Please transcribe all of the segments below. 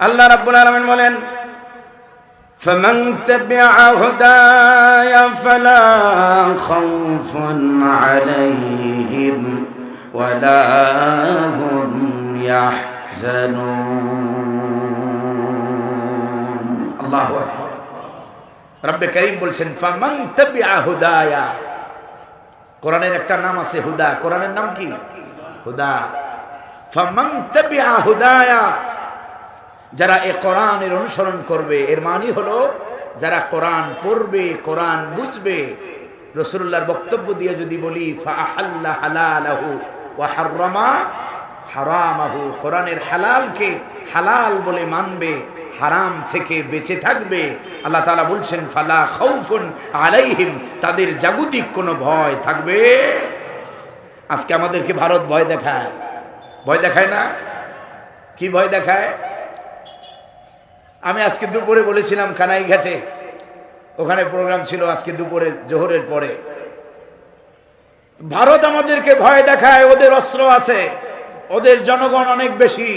আল্লাহ রাব্বুল আলামিন বলেন فمن تبع هداي فلا خوف عليهم ولا هم يحزنون الله أكبر রব্বে করিম বলছেন ফামান তাবিআ হুদায়া কোরআনের একটা নাম আছে হুদা কোরআনের নাম কি হুদা ফামান তাবিআ হুদায়া যারা এ কোরআনের অনুসরণ করবে, এর মানে হলো যারা কোরআন পড়বে, কোরআন বুঝবে। রসুল্লাহর বক্তব্য দিয়ে যদি বলি কোরআনের হালালকে হালাল বলে মানবে, হারাম থেকে বেঁচে থাকবে। আল্লাহ তালা বলছেন, ফালা খাউফুন আলাইহিম তাদের জাগতিক কোনো ভয় থাকবে? আজকে আমাদেরকে ভারত ভয় দেখায়। ভয় দেখায় না? কি ভয় দেখায়? আমি আজকে দুপুরে বলেছিলাম কানাইঘাটে। ওখানে প্রোগ্রাম ছিল আজকে দুপুরে, জোহরের পরে। ভারত আমাদেরকে ভয় দেখায়, ওদের অস্ত্র আছে, ওদের জনগণ অনেক বেশি।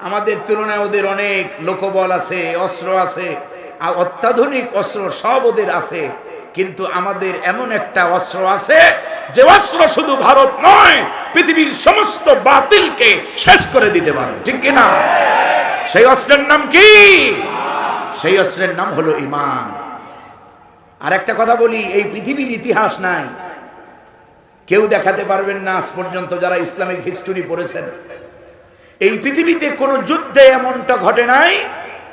আমাদের তুলনায় ওদের অনেক লোকবল আছে, অস্ত্র আছে, আর অত্যাধুনিক অস্ত্র সব ওদের আছে। কিন্তু আমাদের এমন একটা অস্ত্র আছে যে অস্ত্র শুধু ভারত নয়, পৃথিবীর সমস্ত বাতিলকে শেষ করে দিতে পারে। ঠিক কিনা? সেই অস্ত্রের নাম কি? সেই অস্ত্রের নাম হলো ইমান। আর একটা কথা বলি, এই পৃথিবীর ইতিহাস নাই। কেউ দেখাতে পারবেন না আজ পর্যন্ত যারা ইসলামিক হিস্টোরি পড়েছেন। এই পৃথিবীতে কোনো যুদ্ধে এমনটা ঘটে নাই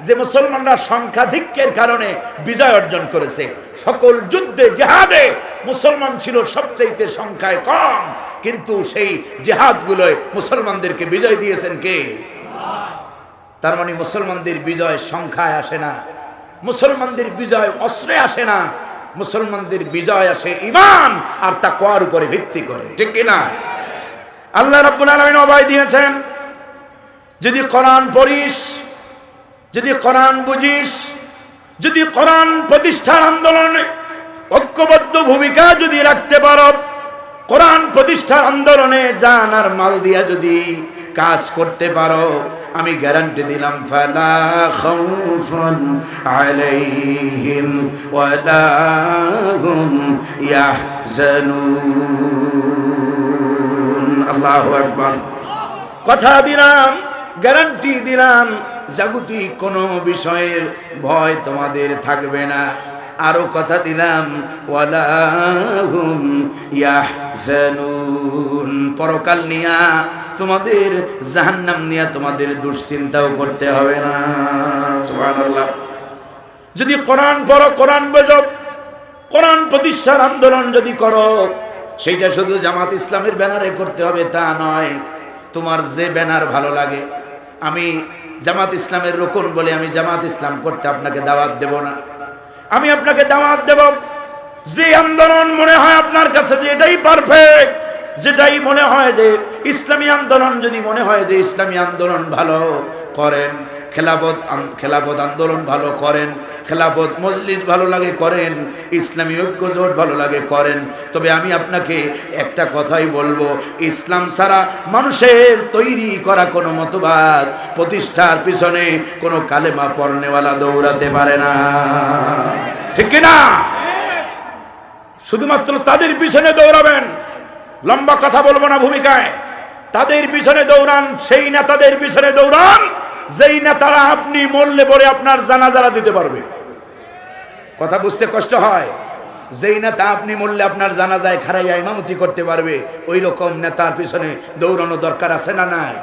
যে মুসলমানরা সংখ্যাধিক্যের কারণে বিজয় অর্জন করেছে। সকল যুদ্ধে, জেহাদে মুসলমান ছিল সবচাইতে সংখ্যায় কম। কিন্তু সেই জেহাদগুলোয় মুসলমানদেরকে বিজয় দিয়েছেন কে? তার মানে মুসলমানদের বিজয় সংখ্যায় আসে না, মুসলমানদের বিজয় অস্ত্রে আসে না, মুসলমানদের বিজয় আসে ইমান আর তা কোয়ার উপরে ভিত্তি করে। ঠিক কিনা? আল্লাহ রাব্বুল আলামিন অভয় দিয়েছেন, যদি কোরআন পড়িস, যদি কোরআন বুঝিস, যদি কোরআন প্রতিষ্ঠার আন্দোলনে ঐক্যবদ্ধ ভূমিকা যদি রাখতে পারো, কোরআন প্রতিষ্ঠার আন্দোলনে জান আর মাল দিয়া যদি কাজ করতে পারো, আমি গ্যারান্টি দিলাম, ফালা খাউফুন আলাইহিম ওয়ালা হুম ইয়াহজানুন। আল্লাহু আকবার। কথা দিলাম গ্যারান্টি দিলাম, জাগতিক কোনো বিষয়ের ভয় তোমাদের থাকবে না। আরও কথা দিলাম ওয়ালাহুম ইয়াহজানুন। পরকাল নিয়া তোমাদের জাহান্নাম নিয়ে তোমাদের দুশ্চিন্তাও করতে হবে না। যদি কোরআন পড়ো কোরআন বোঝো কোরআন প্রতিষ্ঠার আন্দোলন যদি করো সেইটা শুধু জামাত ইসলামের ব্যানারে করতে হবে তা নয়। তোমার যে ব্যানার ভালো লাগে আমি জামাত ইসলামের রোকন বলে আমি জামাত ইসলাম করতে আপনাকে দাওয়াত দেব না। আমি আপনাকে দাওয়াত দেব। যে আন্দোলন মনে হয় আপনার কাছে যে এটাই পারফেক্ট যেটাই মনে হয় যে ইসলামী আন্দোলন, যদি মনে হয় যে ইসলামী আন্দোলন ভালো করেন আন- খেলাফত আন্দোলন ভালো করেন খেলাফত মজলিস ভালো লাগে করেন, ইসলামী ঐক্য জোট ভালো লাগে করেন, তবে আমি আপনাকে একটা কথাই বলব, ইসলাম ছাড়া মানুষের তৈরি করা কোনো মতবাদ, প্রতিষ্ঠার পিছনে কোনো কালেমা পড়নেওয়ালা দৌড়াতে পারে না। ঠিক না শুধুমাত্র তাদের পিছনে দৌড়াবেন। লম্বা কথা বলব না ভূমিকায়। তাদের পিছনে দৌড়ান, সেই নেতাদের পিছনে দৌড়ান, যেই নেতারা আপনি মরলে পরে আপনার জানাজারা দিতে পারবে। কথা বুঝতে কষ্ট হয়। যেই নেতা আপনি মরলে আপনার জানাজায় খারাইয়া ইমামতি করতে পারবে, ওই রকম নেতার পিছনে দৌড়ানো দরকার আছে না নাই?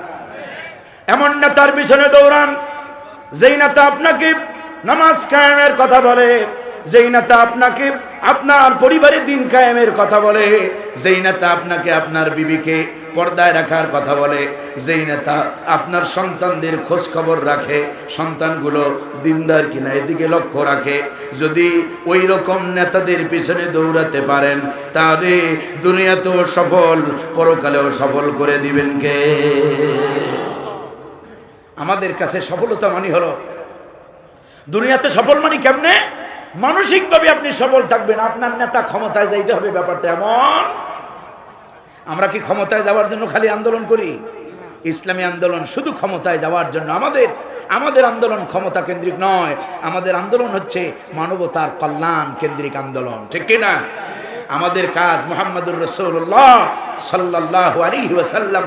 এমন নেতার পিছনে দৌড়ান, যেই নেতা আপনাকে নামাজ কায়েমের কথা বলে, যেই নেতা আপনাকে আপনার পরিবারের দিন কায়েমের কথা বলে। যেই নেতা আপনাকে আপনার বিবিকে পর্দায় রাখার কথা বলে। যেই নেতা আপনার সন্তানদের খোঁজ খবর রাখে। সন্তানগুলো দিনদার কিনা এদিকে লক্ষ্য রাখে। যদি ওই রকম নেতাদের পিছনে দৌড়াতে পারেন, তাহলে দুনিয়াতেও সফল, পরকালেও সফল করে দিবেন কে? আমাদের কাছে সফলতা মানে হলো, দুনিয়াতে সফল মানে কেমনে? মানসিকভাবে আপনি সফল থাকবেন, আপনার নেতা ক্ষমতায় যাইতে হবে, ব্যাপারটা এমন। আমরা কি ক্ষমতায় যাওয়ার জন্য খালি আন্দোলন করি? ইসলামী আন্দোলন শুধু ক্ষমতায় যাওয়ার জন্য। আমাদের আমাদের আন্দোলন ক্ষমতা কেন্দ্রিক নয়, আমাদের আন্দোলন হচ্ছে মানবতার কল্যাণ কেন্দ্রিক আন্দোলন। ঠিক কি না? আমাদের কাজ মোহাম্মদুর রসুল্লাহ সাল্লাহ আলী ওয়াসাল্লাম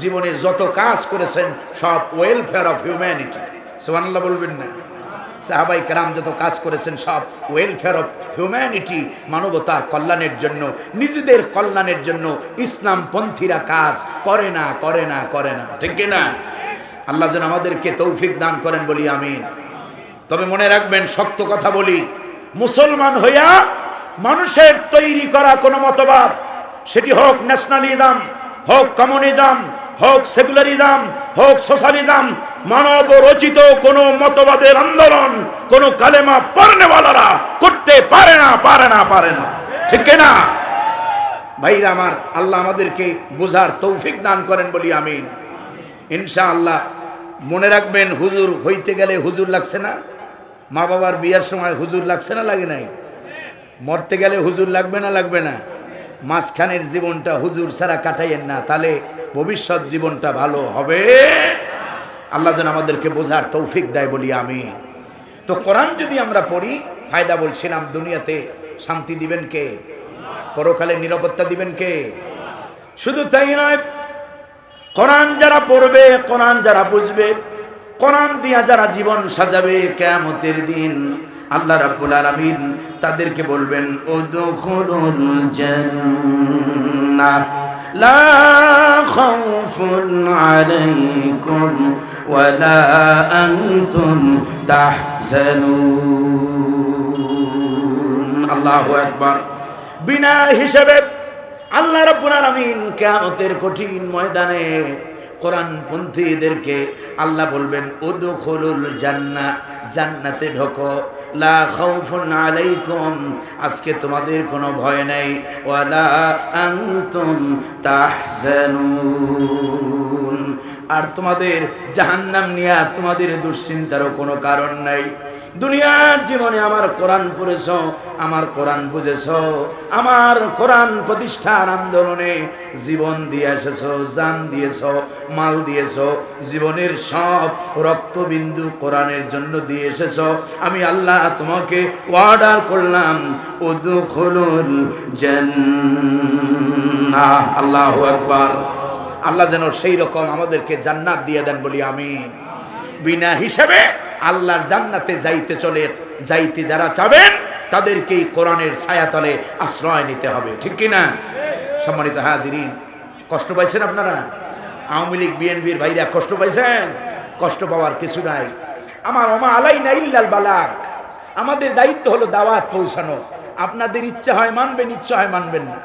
জীবনে যত কাজ করেছেন, সব ওয়েলফেয়ার অফ হিউম্যানিটি সোহানাল্লাহ বলবেন না। সাহাবাই কালাম যত কাজ করেছেন সব ওয়েলফেয়ার অফ হিউম্যানিটি মানবতার কল্যাণের জন্য, নিজেদের কল্যাণের জন্য ইসলাম পন্থীরা কাজ করে না করে না করে না। ঠিক না আল্লাহ যেন আমাদেরকে তৌফিক দান করেন বলি, আমিন। তবে মনে রাখবেন, শক্ত কথা বলি, মুসলমান হইয়া মানুষের তৈরি করা কোনো মতবাদ, সেটি হোক ন্যাশনালিজম হোক কমিউনিজম হোক সেকুলারিজম হোক সোশ্যালিজম মানব রচিত কোন মতবাদের আন্দোলন, কোন কালেমা পড়নেওয়ালারা করতে পারে না পারে না পারে না। ঠিক না ভাইরা আমার, আল্লাহ আমাদেরকে বোঝার তৌফিক দান করেন বলি আমিন। ইনশা আল্লাহ মনে রাখবেন হুজুর হইতে গেলে হুজুর লাগছে না? মা বাবার বিয়ার সময় হুজুর লাগছে না, লাগে নাই? মরতে গেলে হুজুর লাগবে না লাগবে না? মাঝখানের জীবনটা হুজুর ছাড়া কাটাইয়েন না, তাহলে ভবিষ্যৎ জীবনটা ভালো হবে। আল্লাহ যেন আমাদেরকে বোঝার তৌফিক দেয় বলি আমি তো কোরআন যদি আমরা পড়ি, ফায়দা বলছিলাম দুনিয়াতে শান্তি দিবেন কে? পরকালে নিরাপত্তা দিবেন কে? শুধু তাই নয়, কোরআন যারা পড়বে, কোরআন যারা বুঝবে, কোরআন দিয়া যারা জীবন সাজাবে, কেয়ামতের দিন আল্লাহ রাব্বুল আলামিন তাদেরকে বলবেন, উদখুলুল জান্নাহ, লা খাউফুন আলাইকুম ওয়ালা আনতুম তাহজানুন আল্লাহু আকবার বিনা হিসেবে আল্লাহ রাব্বুল আলামিন কিয়ামতের কঠিন ময়দানে কোরআন এদেরকে আল্লাহ বলবেন, উদখুলুল জান্না জান্নাতে ঢোকো। লা আজকে তোমাদের কোনো ভয় নাই। ওয়ালা আর তোমাদের জাহান্নাম নিয়ে তোমাদের দুশ্চিন্তারও কোনো কারণ নাই। দুনিয়ার জীবনে আমার কোরআন পড়েছ, আমার কোরআন বুঝেছ, আমার কোরআন প্রতিষ্ঠার আন্দোলনে জীবন দিয়ে এসেছ, জান দিয়েছ, মাল দিয়েছ, জীবনের সব রক্তবিন্দু কোরআনের জন্য দিয়ে এসেছ। আমি আল্লাহ তোমাকে অর্ডার করলাম, উদুখুলুল জান্নাহ। আল্লাহু আকবার। আল্লাহ যেন সেই রকম আমাদেরকে জান্নাত দিয়ে দেন বলি আমিন। বিনা হিসেবে আল্লাহর জান্নাতে যাইতে চলে, যাইতে যারা চাবেন, তাদেরকেই কোরআনের ছায়াতলে আশ্রয় নিতে হবে। ঠিক কি না সম্মানিত হাজিরিন, কষ্ট পাইছেন আপনারা? আওয়ামী লীগ, বিএনপির ভাইরা কষ্ট পাইছেন? কষ্ট পাওয়ার কিছু নাই। আমার ওমা আলাই না ইল্লাল বালাক। আমাদের দায়িত্ব হলো দাওয়াত পৌঁছানো। আপনাদের ইচ্ছা হয় মানবেন, ইচ্ছা হয় মানবেন না।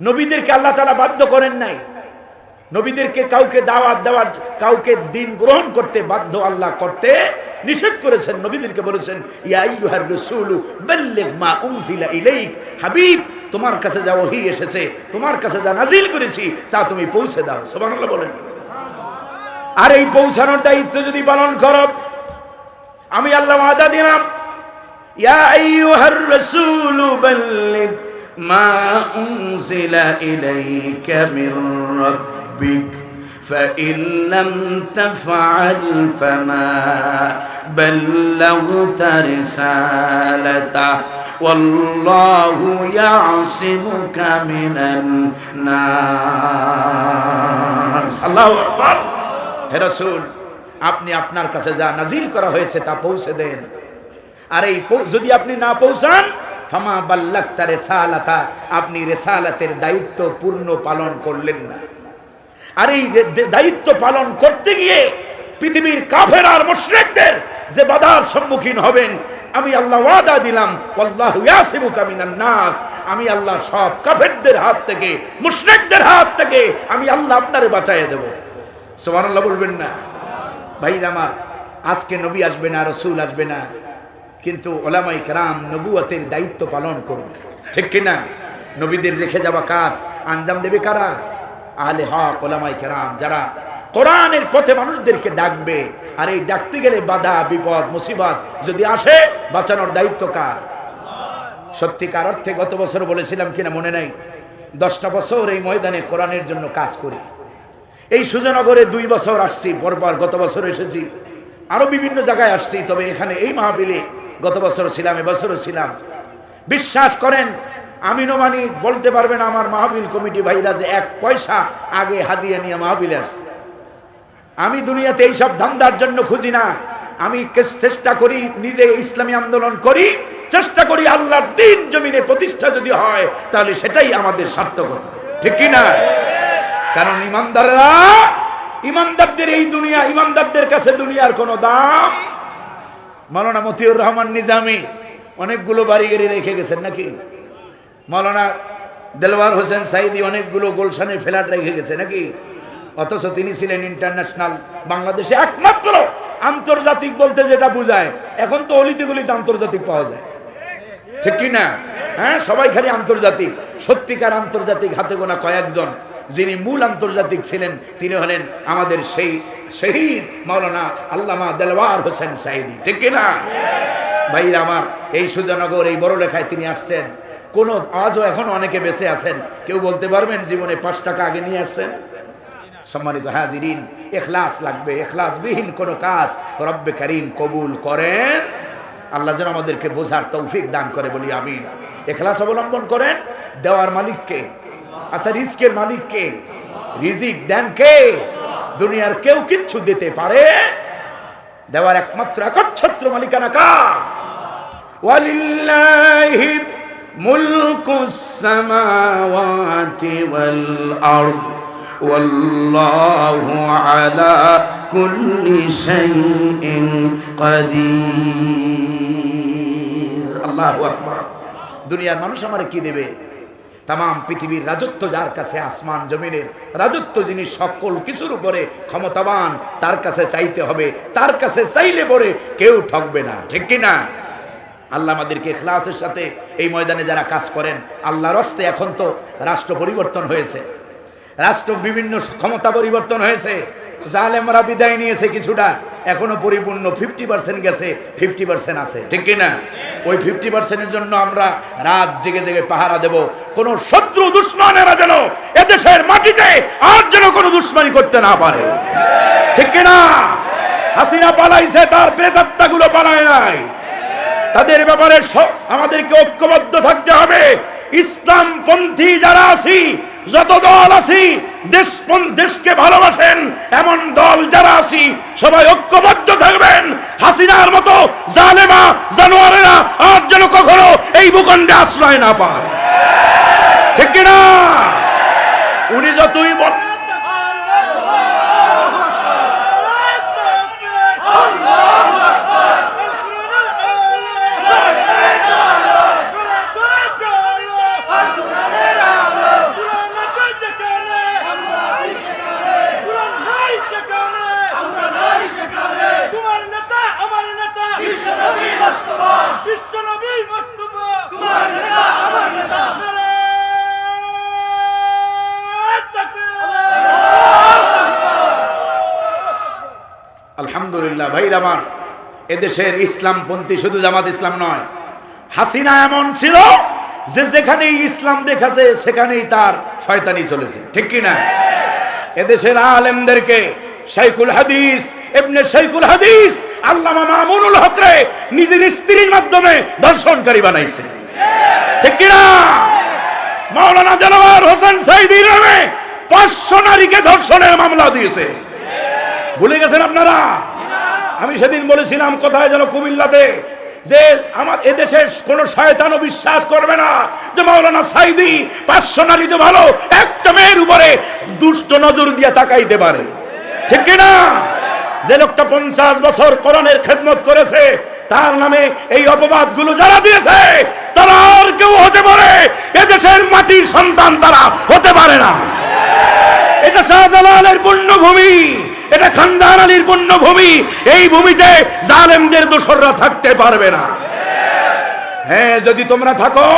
নবীদেরকে আল্লাহ তালা বাধ্য করেন নাই। নবীদেরকে কাউকে দাওয়াত দেওয়ার, কাউকে দিন গ্রহণ করতে বাধ্য আল্লাহ করতে নিষেধ করেছেন। নবীদেরকে বলেছেন হাবিব, তোমার কাছে যা ওহী এসেছে, তোমার কাছে যা নাজিল করেছি, তা তুমি পৌঁছে দাও। সুবহানাল্লাহ বলেন। আর এই পৌঁছানোর দায়িত্ব যদি পালন করো, আমি আল্লাহ ওয়াদা দিলাম, ইয়া আইয়ুহার রাসূলু মা উনজিলা ইলাইকা মির রাব্বিক فإن لم تفعل فما بلغت رسالته والله يعصمك من الناس الله أكبر হে রাসূল আপনি আপনার কাছে যা নাজিল করা হয়েছে তা পৌঁছে দেন আর এই পৌ- যদি আপনি না পৌঁছান ফামা বাল্লাক্তা রেসালাতা আপনি রেসালাতের দায়িত্ব পূর্ণ পালন করলেন না আর এই দায়িত্ব পালন করতে গিয়ে পৃথিবীর কাফের আর মুশরিকদের যে বাধার সম্মুখীন হবেন, আমি আল্লাহ ওয়াদা দিলাম আল্লাহ নাস, আমি আল্লাহ সব কাফেরদের হাত থেকে, মুশরিকদের হাত থেকে আমি আল্লাহ আপনারে বাঁচাইয়ে দেব। সুবহানাল্লাহ বলবেন না। ভাইরা আমার, আজকে নবী আসবে না, রসুল আসবে না, কিন্তু ওলামাই কেরাম নবুয়তের দায়িত্ব পালন করবে। ঠিক কিনা? নবীদের রেখে যাওয়া কাজ আঞ্জাম দেবে কারা? আলে হক, ওলামাই কেরাম, যারা কোরআনের পথে মানুষদেরকে ডাকবে, আর এই ডাকতে গেলে বাধা, বিপদ, মুসিবত যদি আসে, বাঁচানোর দায়িত্ব কার? সত্যিকার অর্থে গত বছর বলেছিলাম কিনা মনে নাই? দশটা বছর এই ময়দানে কোরআনের জন্য কাজ করি। এই সুজনগরে দুই বছর আসছি, পরপর গত বছর এসেছি। আরও বিভিন্ন জায়গায় আসছি, তবে এখানে এই মাহফিলে গত বছর ছিলাম, এবছরও ছিলাম। বিশ্বাস করেন আমিনো মানি বলতে পারবেন আমার মাহফিল কমিটি ভাইরা যে এক পয়সা আগে হাদিয়া নিয়ে মাহফিলে আসছে। আমি দুনিয়াতে এইসব ধান্দার জন্য খুঁজি না। আমি চেষ্টা করি, নিজে ইসলামী আন্দোলন করি, চেষ্টা করি আল্লাহর দিন জমিনে প্রতিষ্ঠা যদি হয়, তাহলে সেটাই আমাদের সার্থকতা। ঠিক কি না কারণ ইমানদাররা, ইমানদারদের এই দুনিয়া, ইমানদারদের কাছে দুনিয়ার কোনো দাম। মাওলানা মতিউর রহমান নিজামি অনেকগুলো বাড়ি গাড়ি রেখে গেছেন নাকি? মাওলানা দেলওয়ার হোসেন সাইদি অনেকগুলো গোলশানের ফ্ল্যাট রেখে গেছে নাকি? অথচ তিনি ছিলেন ইন্টারন্যাশনাল বাংলাদেশে একমাত্র আন্তর্জাতিক বলতে যেটা বোঝায়, এখন তো অলিতে গলিতে আন্তর্জাতিক পাওয়া যায়। ঠিক কি না হ্যাঁ সবাই খালি আন্তর্জাতিক। সত্যিকার আন্তর্জাতিক হাতে গোনা কয়েকজন, যিনি মূল আন্তর্জাতিক ছিলেন, তিনি হলেন আমাদের সেই শহীদ মাওলানা আল্লামা দেলওয়ার হোসেন সাইদি। ঠিক কি না ভাইরা আমার, এই সুজানগর, এই বড় লেখায় তিনি আসছেন। কোন আজও এখন অনেকে বেঁচে আছেন। কেউ বলতে পারবেন, জীবনে পাঁচ টাকা আগে নিয়ে আসছেন। সম্মানিত হাজিরিন, এখলাস লাগবে, এখলাসবিহীন কোনো কাজ রব্বে করিম কবুল করেন। আল্লাহ যেন আমাদেরকে বোঝার তৌফিক দান করে, বলি আমি এখলাস অবলম্বন করেন, দেওয়ার মালিককে। আচ্ছা রিস্কের মালিককে? রিজিক দেন কে? দুনিয়ার কেউ কিচ্ছু দিতে পারে। দেওয়ার একমাত্র একচ্ছত্র মালিকানা কা ওয়ালিল্লাহি মুলকুস সামাওয়াতি ওয়াল আরদ والله على كل شيء قدير الله আকবার দুনিয়ার মানুষ আমারে কি দেবে তাম পৃথিবীর রাজত্ব যার কাছে আসমান জমিনের রাজত্ব যিনি সকল কিছুর উপরে ক্ষমতাবান তার কাছে চাইতে হবে তার কাছে চাইলে পরে কেউ ঠকবে না ঠিক কি না আল্লাহ আমাদেরকে ইখলাসের সাথে এই ময়দানে যারা কাজ করেন, আল্লাহর হস্তে এখন তো রাষ্ট্র পরিবর্তন হয়েছে। রাষ্ট্র বিভিন্ন ক্ষমতা পরিবর্তন হয়েছে। জালেমরা বিদায় নিয়েছে কিছুটা, এখনও পরিপূর্ণ ফিফটি পার্সেন্ট গেছে ফিফটি পার্সেন্ট আছে। ঠিক কি না ওই ফিফটি পার্সেন্টের জন্য আমরা রাত জেগে জেগে পাহারা দেব। কোনো শত্রু দুশ্মনেরা যেন এদেশের মাটিতে আর যেন কোনো দুশ্মনী করতে না পারে। ঠিক কি না হাসিনা পালাইছে, তার প্রেতাত্মাগুলো পালায় নাই। তাদের ব্যাপারে আমাদেরকে ঐক্যবদ্ধ থাকতে হবে। ইসলাম পন্থী যারা আছি, যত দল আছি দেশ দেশকে ভালোবাসেন, এমন দল যারা আছি, সবাই ঐক্যবদ্ধ থাকবেন। হাসিনার মতো জালেমা, জানোয়ারেরা আর যেন কখনো এই ভূখণ্ডে আশ্রয় না পায়। ঠিক কিনা? উনি যতই বল আলহামদুলিল্লাহ ভাই আমার, এদেশের ইসলামপন্থী শুধু জামাত ইসলাম নয়, হাসিনা এমন ছিল যে যেখানেই ইসলাম দেখাছে সেখানেই তার শয়তানি চলেছে, ঠিক কি না এদেশের আলেমদেরকে শাইকুল হাদিস এমনি শাইকুল হাদিস, আল্লামা মামুনুল হকরে নিজের স্ত্রীর মাধ্যমে দর্শনকারী বানাইছে, ঠিক কি না মাওলানা জালাওয়ার হোসেন সাইদি নামে পাঁচশো নারীকে ধর্ষণের মামলা দিয়েছে, ভুলে গেছেন আপনারা? আমি সেদিন বলেছিলাম, কোথায় যেন কুমিল্লাতে যে আমার এদেশের কোন শয়তানও বিশ্বাস করবে না, যে মাওলানা সাইদি পাঁচশো নারীতে ভালো, একটা মেয়ের উপরে দুষ্ট নজর দিয়ে তাকাইতে পারে। ঠিক কিনা যে লোকটা পঞ্চাশ বছর করণের খেদমত করেছে, তার নামে এই অপবাদগুলো যারা দিয়েছে, তারা আর কেউ হতে পারে। এদেশের মাটির সন্তান তারা হতে পারে না। এটা শাহজালালের পুণ্যভূমি। এটা খানদান আলীর পুণ্যভূমি। এই ভূমিতে জালেমদের দোসররা থাকতে পারবে না। হ্যাঁ যদি তোমরা থাকো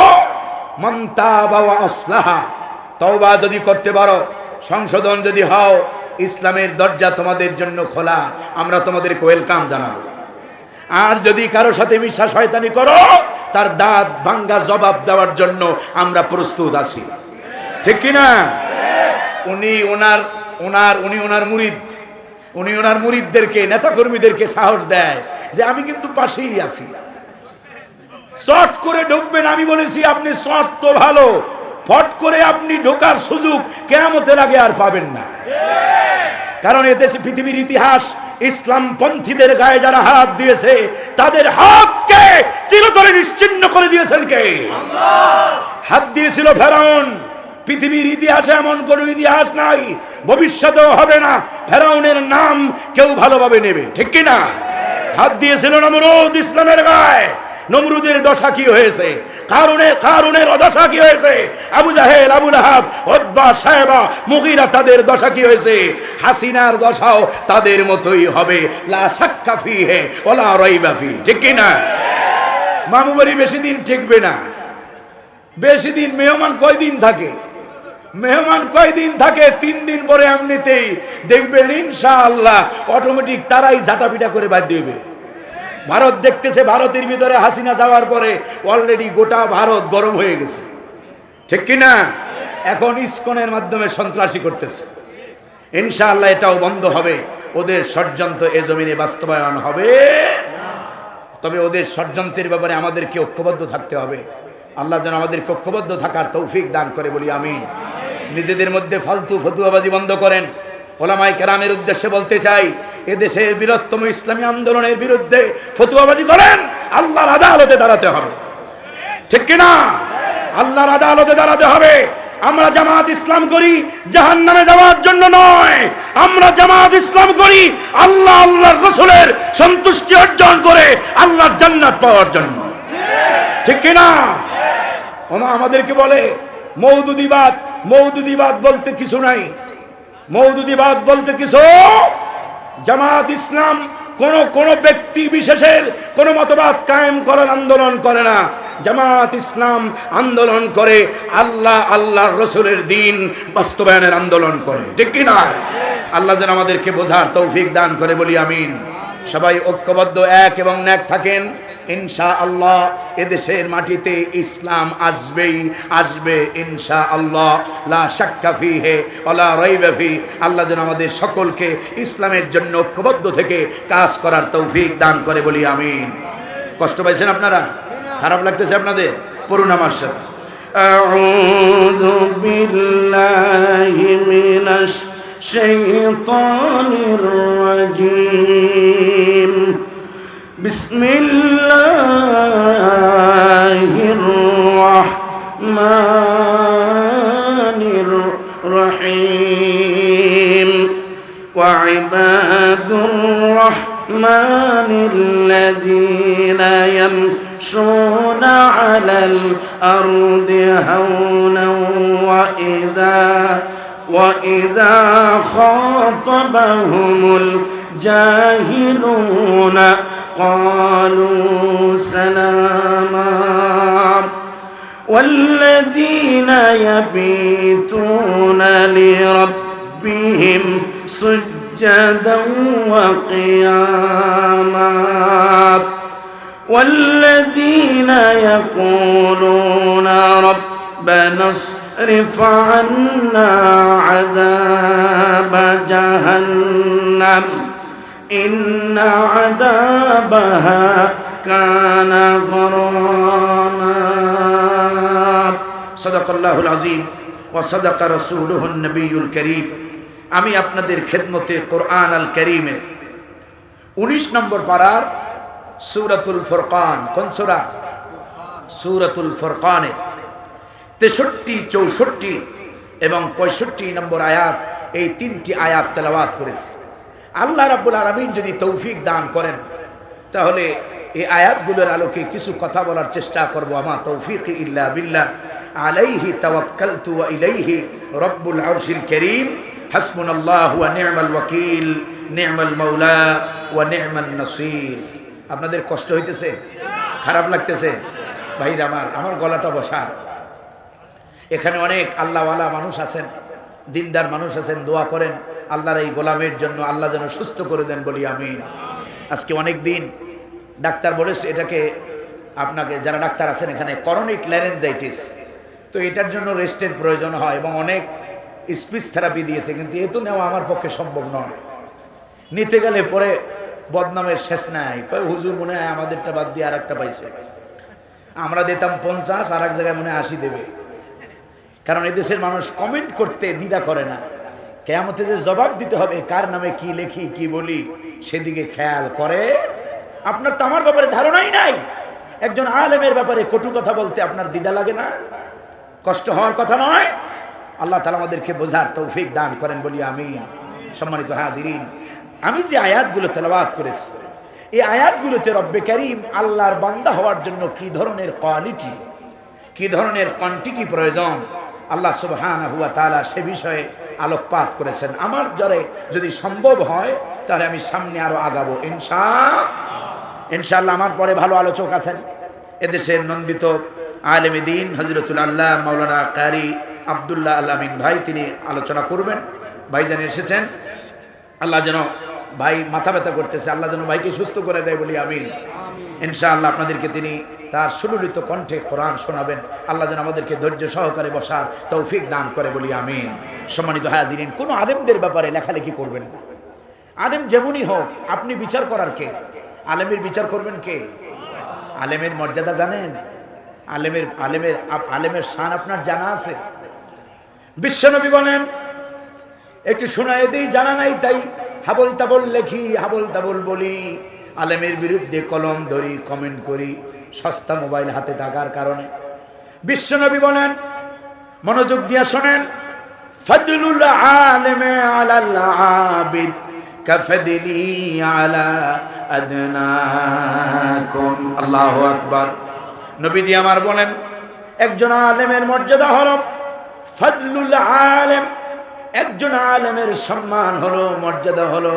মন্তা বাবা যদি করতে পারো, সংশোধন যদি হও, ইসলামের দরজা তোমাদের জন্য খোলা, আমরা তোমাদেরকে ওয়েলকাম জানাব। আর যদি কারও সাথে মিশা শয়তানি করো, তার দাঁত ভাঙ্গা জবাব দেওয়ার জন্য আমরা প্রস্তুত আছি। ঠিক কিনা? উনি ওনার ওনার, উনি ওনার মুরিদ। উনি ওনার মুরিদদেরকে, নেতাকর্মীদেরকে সাহস দেয় যে আমি কিন্তু পাশেই আছি। শর্ট করে ঢুকবেন, আমি বলেছি, আপনি শর্ট তো ভালো, ফট করে আপনি ঢোকার সুযোগ কেমতের আগে আর পাবেন না। কারণ এদেশে পৃথিবীর ইতিহাস ইসলাম পন্থীদের গায়ে যারা হাত দিয়েছে, তাদের হাতকে চিরতরে নিশ্চিন্ন করে দিয়েছেন কে? হাত দিয়েছিল ফেরাউন। পৃথিবীর ইতিহাসে এমন কোন ইতিহাস নাই, ভবিষ্যতেও হবে না। ফেরাউনের নাম কেউ ভালোভাবে নেবে, ঠিক কি না হাত দিয়েছিল নমরুদ ইসলামের গায়ে। নমরুদের দশা কি হয়েছে? কারণে কারণের অদশা কি হয়েছে? আবু জাহেল আবুল আহাব ওদ্বা সাহেবা মুগিরা, তাদের দশা কি হয়েছে? হাসিনার দশাও তাদের মতোই হবে। লা সাক্কাফি হে ওলা রাইবাফি ঠিক কি না মামু বাড়ি বেশি দিন টিকবে না। বেশি দিন মেহমান কয়দিন থাকে? মেহমান কয়দিন থাকে? তিন দিন পরে এমনিতেই দেখবেন ইনশাআল্লাহ অটোমেটিক তারাই ঝাঁটাপিটা করে বাদ দিবে। ভারত দেখতেছে ভারতের ভিতরে হাসিনা যাওয়ার পরে অলরেডি গোটা ভারত গরম হয়ে গেছে। ঠিক কিনা এখন ইস্কনের মাধ্যমে সন্ত্রাসী করতেছে। ইনশাআল্লাহ এটাও বন্ধ হবে। ওদের ষড়যন্ত্র এ জমিনে বাস্তবায়ন হবে। তবে ওদের ষড়যন্ত্রের ব্যাপারে আমাদেরকে ঐক্যবদ্ধ থাকতে হবে। আল্লাহ যেন আমাদেরকে ঐক্যবদ্ধ থাকার তৌফিক দান করে বলি আমি নিজেদের মধ্যে ফালতু ফতুয়াবাজি বন্ধ করেন। ওলামাই কেরামের উদ্দেশ্যে বলতে চাই এদেশের বীরত্তম ইসলামী আন্দোলনের বিরুদ্ধে ফতুয়াবাজি করেন, আল্লাহর আদালতে দাঁড়াতে হবে। ঠিক কিনা আল্লাহর আদালতে দাঁড়াতে হবে। আমরা জামাত ইসলাম করি জাহান নামে যাওয়ার জন্য নয়। আমরা জামাত ইসলাম করি, আল্লাহ আল্লাহর রসুলের সন্তুষ্টি অর্জন করে আল্লাহর জান্নাত পাওয়ার জন্য। ঠিক কিনা ওমা আমাদেরকে বলে, মৌদুদিবাদ মৌদুদিবাদ বলতে কিছু নাই। মৌদুদিবাদ বলতে কিছু? জামাত ইসলাম কোন কোন ব্যক্তি বিশেষের কোন মতবাদ কায়েম করার আন্দোলন করে না। জামাত ইসলাম আন্দোলন করে আল্লাহ, আল্লাহর রসুলের দিন বাস্তবায়নের আন্দোলন করে। ঠিক কি না? আল্লাহ যেন আমাদেরকে বোঝার তৌফিক দান করে, বলি আমিন। সবাই ঐক্যবদ্ধ এক এবং ন্যাক থাকেন ইনশা আল্লাহ এদেশের মাটিতে ইসলাম আসবেই আসবে ইনশা আল্লাহ লা শাক্কা ফিহে ওলা রাইবা ফি আল্লাহ যেন আমাদের সকলকে ইসলামের জন্য ঐক্যবদ্ধ থেকে কাজ করার তৌফিক দান করে বলি আমিন কষ্ট পাইছেন আপনারা খারাপ লাগতেছে আপনাদের পড়ুন আমার সাথে أعوذ بالله من الشيطان الرجيم بسم الله الرحمن الرحيم. وعباد الرحمن الذين يمشون على الأرض هونا وإذا وإذا خاطبهم الجاهلون قالوا سلاما. والذين يبيتون لربهم سجدا وقياما. والذين يقولون ربنا اصرف عنا عذاب جهنم. إن عذابها كان غراما صدق الله العظيم وصدق رسوله النبي الكريم আমি আপনাদের খেদমতে কোরআন আল করিমের উনিশ নম্বর পাড়ার সুরাতুল ফরকান কোন সুরা সুরাতুল ফরকানের তেষট্টি চৌষট্টি এবং পঁয়ষট্টি নম্বর আয়াত এই তিনটি আয়াত তেলাওয়াত করেছে আল্লাহ রাব্বুল আলমিন যদি তৌফিক দান করেন, তাহলে এই আয়াতগুলোর আলোকে কিছু কথা বলার চেষ্টা করব। আমার তৌফিক ইল্লা বিল্লাহ। আলাইহি তাওয়াক্কালতু ওয়া ইলাইহি রব্বুল আরশিল কারীম। হাসবুনাল্লাহু ওয়া নি'মাল ওয়াকিল। নি'মাল মাওলা ওয়া নি'মান নাসির। আপনাদের কষ্ট হইতেছে? খারাপ লাগতেছে? ভাইরা আমার আমার গলাটা বসা এখানে অনেক আল্লাহওয়ালা মানুষ আছেন, দিনদার মানুষ আছেন, দোয়া করেন। আল্লাহর এই গোলামের জন্য আল্লাহ যেন সুস্থ করে দেন বলি আমি আজকে অনেক দিন ডাক্তার বলেছে, এটাকে আপনাকে, যারা ডাক্তার আছেন এখানে, করনিক ল্যারেঞ্জাইটিস তো এটার জন্য রেস্টের প্রয়োজন হয় এবং অনেক স্পিচ থেরাপি দিয়েছে, কিন্তু এ তো নেওয়া আমার পক্ষে সম্ভব নয়। নিতে গেলে পরে বদনামের শেষ নাই। হুজুর, মনে হয় আমাদেরটা বাদ দিয়ে আর একটা পাইছে। আমরা দিতাম পঞ্চাশ আর এক জায়গায় মনে হয় আশি দেবে। কারণ এদেশের মানুষ কমেন্ট করতে দ্বিধা করে না। কেয়ামতে যে জবাব দিতে হবে, কার নামে কি লেখি, কি বলি, সেদিকে খেয়াল করে। আপনার তো আমার ব্যাপারে ধারণাই নাই। একজন আলেমের ব্যাপারে কটু কথা বলতে আপনার দ্বিধা লাগে না? কষ্ট হওয়ার কথা নয়। আল্লাহ তালা আমাদেরকে বোঝার তৌফিক দান করেন, বলি আমি সম্মানিত হাজিরিন, আমি যে আয়াতগুলো তেলাবাদ করেছি, এই আয়াতগুলোতে রব্বে করিম আল্লাহর বান্দা হওয়ার জন্য কি ধরনের কোয়ালিটি, কি ধরনের কোয়ান্টিটি প্রয়োজন, আল্লাহ সুবহান হুয়া তালা সে বিষয়ে আলোকপাত করেছেন। আমার জরে যদি সম্ভব হয়, তাহলে আমি সামনে আরও আগাবো। ইনশা ইনশাল্লাহ আমার পরে ভালো আলোচক আছেন। এদেশের নন্দিত আলেমে দিন হজরতুল আল্লাহ মৌলানা কারি আবদুল্লাহ আল্লামিন ভাই, তিনি আলোচনা করবেন। ভাইজান এসেছেন। আল্লাহ যেন ভাই মাথা ব্যথা করতেছে, আল্লাহ যেন ভাইকে সুস্থ করে দেয় বলি আমিন। ইনশাআল্লাহ আপনাদেরকে তিনি তার সুললিত কণ্ঠে কোরআন শোনাবেন। আল্লাহ যেন আমাদেরকে ধৈর্য সহকারে বসার তৌফিক দান করে বলি, আমিন। সম্মানিত হায়াদিন কোনো আলেমদের ব্যাপারে লেখালেখি করবেন না। আলেম যেমনই হোক, আপনি বিচার করার কে? আলেমের বিচার করবেন কে? আলেমের মর্যাদা জানেন? আলেমের আলেমের আলেমের শান আপনার জানা আছে? বিশ্বনবী বলেন, একটু শোনায় দিই, জানা নাই তাই হাবল তাবল লেখি, হাবল তাবল বলি। আলেমের বিরুদ্ধে কলম ধরি কমেন্ট করি, সস্তা মোবাইল হাতে থাকার কারণে। বিশ্বনবী বলেন, মনোযোগ দিয়া শোনেন, ফদলুল আলেমে আলাল আবিদ, কাফদলি আলা আদনাকুম। আল্লাহু আকবার। নবীজি আমার বলেন, একজন আলেমের মর্যাদা হলো, ফদলুল আলেম, একজন আলেমের সম্মান হলো, মর্যাদা হলো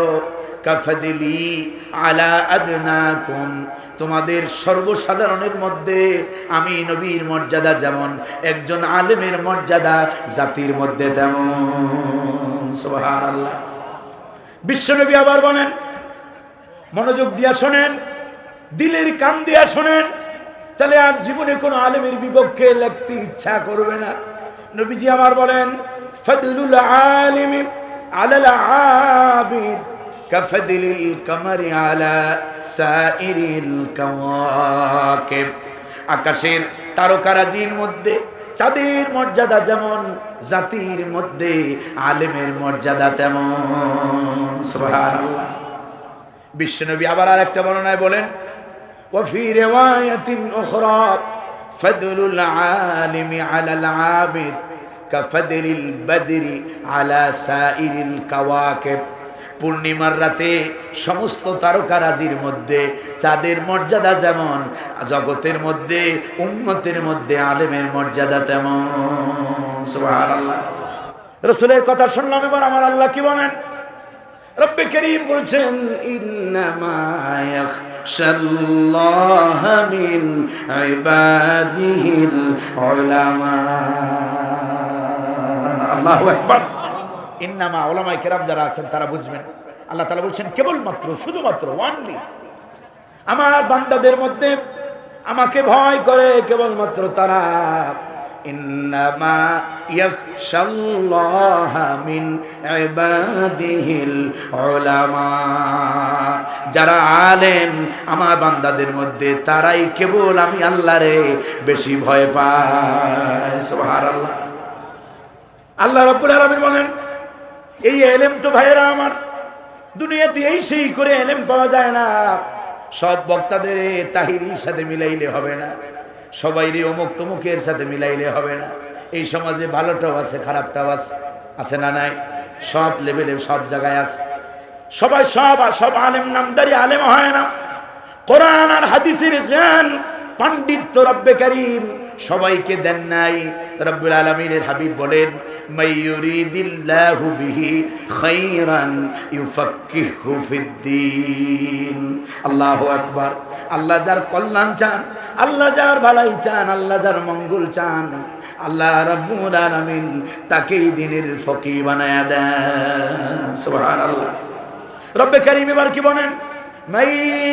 কাফাদিলি আলা আদনাকুম। তোমাদের সর্বসাধারণের মধ্যে আমি নবীর মর্যাদা যেমন, একজন আলেমের মর্যাদা জাতির মধ্যে তেমন। সুবহানাল্লাহ। বিশ্বনবী আবার বলেন, মনোযোগ দিয়া শোনেন, দিলের কান দিয়া শোনেন, তাহলে আর জীবনে কোনো আলেমের বিপক্ষে লিখতে ইচ্ছা করবে না। নবীজি আমার বলেন, ফদলুল আলিম আলাল আবিদ। কাফদলিল কমরি আলা সাইরিল কাওয়াকিব আকাশের তারকারাজির মধ্যে চাঁদের মর্যাদা যেমন জাতির মধ্যে আলেমের মর্যাদা তেমন সুবহানাল্লাহ বিশ্বনবী আবার আরেকটা বর্ণনায় বলেন وفي رواية أخرى فضل العالم على العابد كفضل البدر على سائر الكواكب পূর্ণিমার রাতে সমস্ত তারকারাজির মধ্যে, চাঁদের মর্যাদা যেমন, জগতের মধ্যে উন্নতের মধ্যে, আলেমের মর্যাদা তেমন। রসুলের কথা শুনলাম, এবার আমার আল্লাহ কি বলেন? রব্বে করিম বলছেন, ইন্নামা ইয়াখশাল্লাহ ইবাদিহিল উলামা। আল্লাহু আকবার। ইন্নামা ওলামাই কেরাম যারা আছেন, তারা বুঝবেন। আল্লাহ তালা বলছেন, কেবলমাত্র, শুধুমাত্র ওয়ানলি আমার বান্দাদের মধ্যে আমাকে ভয় করে কেবলমাত্র তারা। ইন্নামা যারা আলেম, আমার বান্দাদের মধ্যে তারাই কেবল আমি আল্লাহরে বেশি ভয় পায়। সুবহানাল্লাহ। আল্লাহ রাব্বুল আলামিন বলেন এই এলেম তো ভাইয়েরা আমার। দুনিয়াতে এই সেই করে এলেম পাওয়া যায় না। সব বক্তাদের তাহিরির সাথে মিলাইলে হবে না। সবাই রে অমুক তমুকের সাথে মিলাইলে হবে না। এই সমাজে ভালোটাও আছে, খারাপটাও আছে আছে না নাই? সব লেভেলে, সব জায়গায় আছে। সবাই সব সব আলেম নামদারি আলেম হয় না। কোরআন আর হাদিসের জ্ঞান পাণ্ডিত্য রব্বে করিম। সবাইকে দেন নাই। রব্বুল আলমিনের হাবিব বলেন মাইয়ুরিদিল্লাহু বিহি খাইরান ইউফাক্কিহু ফিদ্দিন আল্লাহু আল্লাহ যার কল্যাণ চান, আল্লাহ যার ভালাই চান, আল্লাহ যার মঙ্গল চান, আল্লাহ রব্বুল আলামিন তাকেই দিনের ফকি বানায়া দেন। সুবহানাল্লাহ। রব্বে করিম এবার কি বলেন? من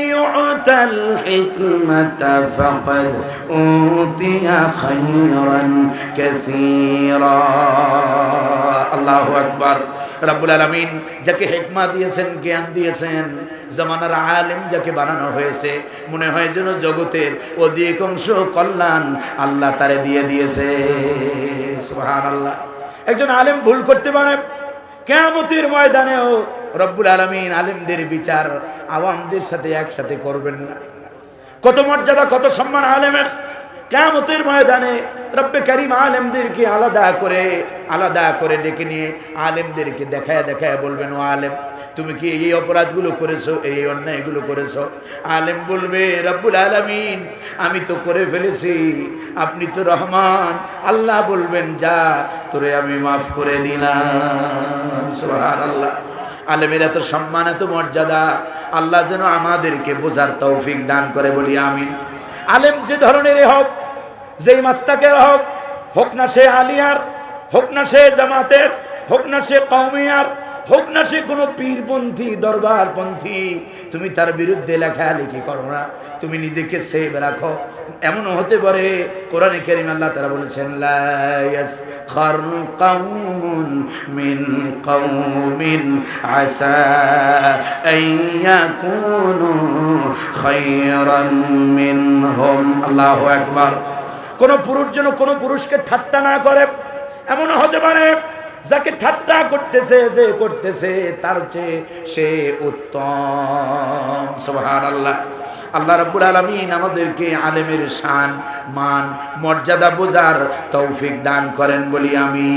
يؤت الحكمة فقد أوتي خيرا كثيرا الله أكبر রাব্বুল আলামিন যাকে হেকমা দিয়েছেন জ্ঞান দিয়েছেন জামানার আলেম যাকে বানানো হয়েছে মনে হয় যেন জগতের অধিকাংশ কল্যাণ আল্লাহ তারে দিয়ে দিয়েছে সুবহানাল্লাহ একজন আলেম ভুল করতে পারে কেয়ামতের ময়দানেও রব্বুল আলমিন আলেমদের বিচার আওয়ামদের সাথে একসাথে করবেন না। কত মর্যাদা, কত সম্মান আলেমের। কেয়ামতের ময়দানে রব্বে করিম আলেমদেরকে আলাদা করে আলাদা করে ডেকে নিয়ে আলেমদেরকে দেখায় দেখায় বলবেন, ও আলেম, তুমি কি এই অপরাধগুলো করেছ, এই অন্যায়গুলো করেছ? আলেম বলবে, রব্বুল আলমিন, আমি তো করে ফেলেছি, আপনি তো রহমান। আল্লাহ বলবেন, যা, তোরে আমি মাফ করে দিলাম। আল্লাহ আলেমের এত সম্মান, এত মর্যাদা, আল্লাহ যেন আমাদেরকে বোঝার তৌফিক দান করে বলি আমি আলেম যে ধরনের হোক, যেই মাস্তাকের হোক হোক না সে আলিয়ার, হোক না সে জামাতের, হোক না সে কৌমিয়ার হোক না সে কোনো পীরপন্থী, দরবারপন্থী, তুমি তার বিরুদ্ধে লেখালেখি করো না। তুমি নিজেকে সেভ রাখো। এমনও হতে পারে, কোরআনে কেরিম আল্লাহ তারা বলেছেন লায়াস খার কোন পুরুষ যেন কোন পুরুষকে ঠাট্টা না করে, এমনও হতে পারে যাকে ঠাট্টা করতেছে, যে করতেছে, তার চেয়ে সে উত্তম। সোহান আল্লাহ আল্লাহ রাব্বুল আলামিন আমাদেরকে আলেমের শান, মান, মর্যাদা বোঝার তৌফিক দান করেন বলি আমি।